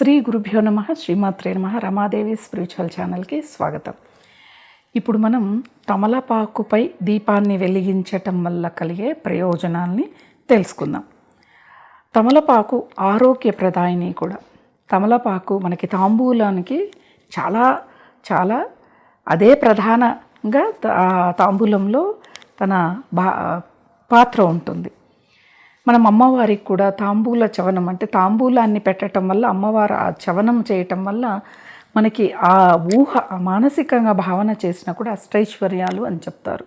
శ్రీ గురుభ్యో నమ శ్రీమాత్రే నమ రమాదేవి స్పిరిచువల్ ఛానల్కి స్వాగతం. ఇప్పుడు మనం తమలపాకుపై దీపాన్ని వెలిగించటం వల్ల కలిగే ప్రయోజనాల్ని తెలుసుకుందాం. తమలపాకు ఆరోగ్యప్రదాయిని కూడా. తమలపాకు మనకి తాంబూలానికి చాలా చాలా అదే ప్రధానంగా తాంబూలంలో తన బా పాత్ర ఉంటుంది. మనం అమ్మవారికి కూడా తాంబూల చవనం అంటే తాంబూలాన్ని పెట్టడం వల్ల అమ్మవారు ఆ చవనం చేయటం వల్ల మనకి ఆ ఊహ మానసికంగా భావన చేసినా కూడా అష్టైశ్వర్యాలు అని చెప్తారు.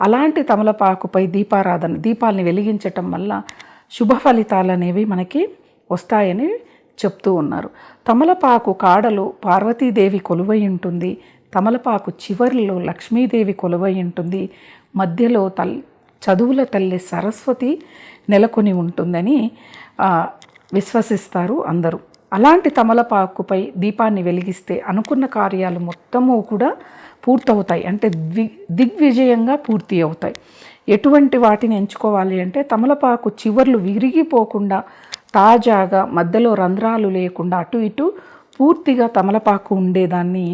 అలాంటి తమలపాకుపై దీపారాధన దీపాల్ని వెలిగించటం వల్ల శుభ ఫలితాలు అనేవి మనకి వస్తాయని చెప్తూ ఉన్నారు. తమలపాకు కాడలో పార్వతీదేవి కొలువై ఉంటుంది తమలపాకు చివర్లో లక్ష్మీదేవి కొలువై ఉంటుంది మధ్యలో తల్ చదువుల తల్లి సరస్వతి నెలకొని ఉంటుందని విశ్వసిస్తారు అందరూ. అలాంటి తమలపాకుపై దీపాన్ని వెలిగిస్తే అనుకున్న కార్యాలు మొత్తము కూడా పూర్తవుతాయి. అంటే ది దిగ్విజయంగా పూర్తి అవుతాయి. ఎటువంటి వాటిని ఎంచుకోవాలి అంటే తమలపాకు చివర్లు విరిగిపోకుండా తాజాగా మధ్యలో రంధ్రాలు లేకుండా అటు ఇటు పూర్తిగా తమలపాకు ఉండేదాన్ని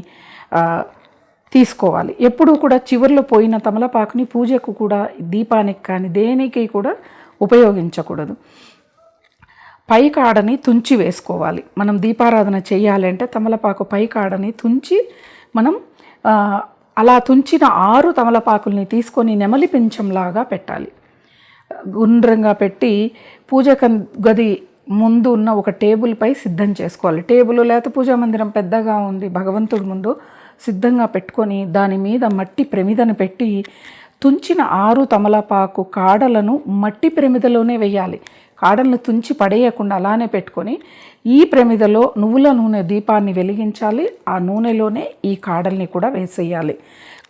తీసుకోవాలి. ఎప్పుడూ కూడా చివర్లో పోయిన తమలపాకుని పూజకు కూడా దీపానికి కానీ దేనికి కూడా ఉపయోగించకూడదు. పై కాడని తుంచి వేసుకోవాలి. మనం దీపారాధన చేయాలంటే తమలపాకు పై కాడని తుంచి మనం అలా తుంచిన ఆరు తమలపాకుల్ని తీసుకొని నెమలి పించంలాగా పెట్టాలి. గుండ్రంగా పెట్టి పూజ గది ముందు ఉన్న ఒక టేబుల్పై సిద్ధం చేసుకోవాలి. టేబుల్ లేకపోతే పూజా మందిరం పెద్దగా ఉంది భగవంతుడి ముందు సిద్ధంగా పెట్టుకొని దాని మీద మట్టి ప్రమిదను పెట్టి తుంచిన ఆరు తమలపాకు కాడలను మట్టి ప్రమిదలోనే వేయాలి. కాడలను తుంచి పడేయకుండా అలానే పెట్టుకొని ఈ ప్రమిదలో నువ్వుల నూనె దీపాన్ని వెలిగించాలి. ఆ నూనెలోనే ఈ కాడల్ని కూడా వేసేయాలి.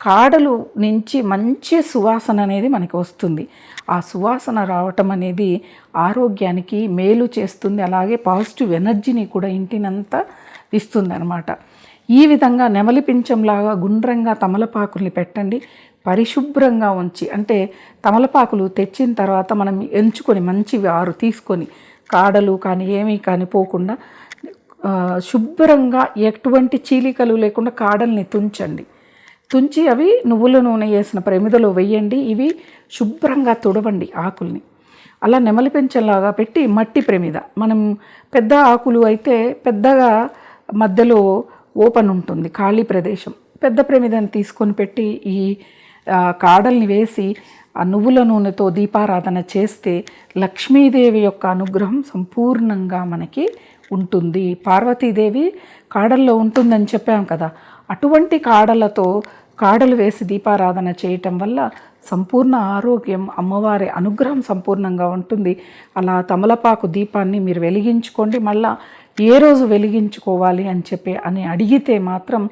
కాడలు నుంచి మంచి సువాసన అనేది మనకి వస్తుంది. ఆ సువాసన రావటం అనేది ఆరోగ్యానికి మేలు చేస్తుంది. అలాగే పాజిటివ్ ఎనర్జీని కూడా ఇంటినంతా ఇస్తుంది అనమాట ఈ విధంగా నెమలి పింఛంలాగా గుండ్రంగా తమలపాకుల్ని పెట్టండి. పరిశుభ్రంగా ఉంచి అంటే తమలపాకులు తెచ్చిన తర్వాత మనం ఎంచుకొని మంచివి ఆరు తీసుకొని కాడలు కానీ ఏమీ కానీ పోకుండా శుభ్రంగా ఎటువంటి చీలికలు లేకుండా కాడల్ని తుంచండి. తుంచి అవి నువ్వుల నూనె వేసిన ప్రమిదలో వెయ్యండి ఇవి శుభ్రంగా తుడవండి ఆకుల్ని. అలా నెమలి పెంచలాగా పెట్టి మట్టి ప్రమిద. మనం పెద్ద ఆకులు అయితే పెద్దగా మధ్యలో ఓపెన్ ఉంటుంది ఖాళీ ప్రదేశం. పెద్ద ప్రమిదని తీసుకొని పెట్టి ఈ కాడల్ని వేసి ఆ నువ్వుల నూనెతో దీపారాధన చేస్తే లక్ష్మీదేవి యొక్క అనుగ్రహం సంపూర్ణంగా మనకి ఉంటుంది. పార్వతీదేవి కాడల్లో ఉంటుందని చెప్పాం కదా. అటువంటి కాడలతో కాడలు వేసి దీపారాధన చేయటం వల్ల సంపూర్ణ ఆరోగ్యం అమ్మవారి అనుగ్రహం సంపూర్ణంగా ఉంటుంది. అలా తమలపాకు దీపాన్ని మీరు వెలిగించుకోండి. మళ్ళా ఏ రోజు వెలిగించుకోవాలి అని చెప్పి అని అడిగితే మాత్రం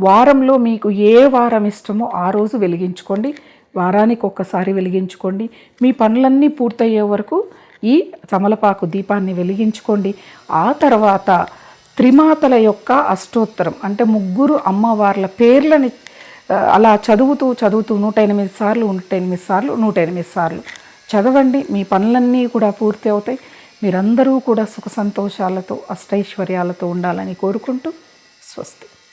వారంలో మీకు ఏ వారం ఇష్టమో ఆ రోజు వెలిగించుకోండి. వారానికి ఒక్కసారి వెలిగించుకోండి. మీ పనులన్నీ పూర్తయ్యే వరకు ఈ తమలపాకు దీపాన్ని వెలిగించుకోండి. ఆ తర్వాత త్రిమాతల యొక్క అష్టోత్తరం అంటే ముగ్గురు అమ్మవార్ల పేర్లని అలా చదువుతూ చదువుతూ నూట ఎనిమిది సార్లు నూట ఎనిమిది సార్లు నూట ఎనిమిది సార్లు చదవండి. మీ పనులన్నీ కూడా పూర్తి అవుతాయి. మీరందరూ కూడా సుఖ సంతోషాలతో అష్టైశ్వర్యాలతో ఉండాలని కోరుకుంటూ స్వస్తి.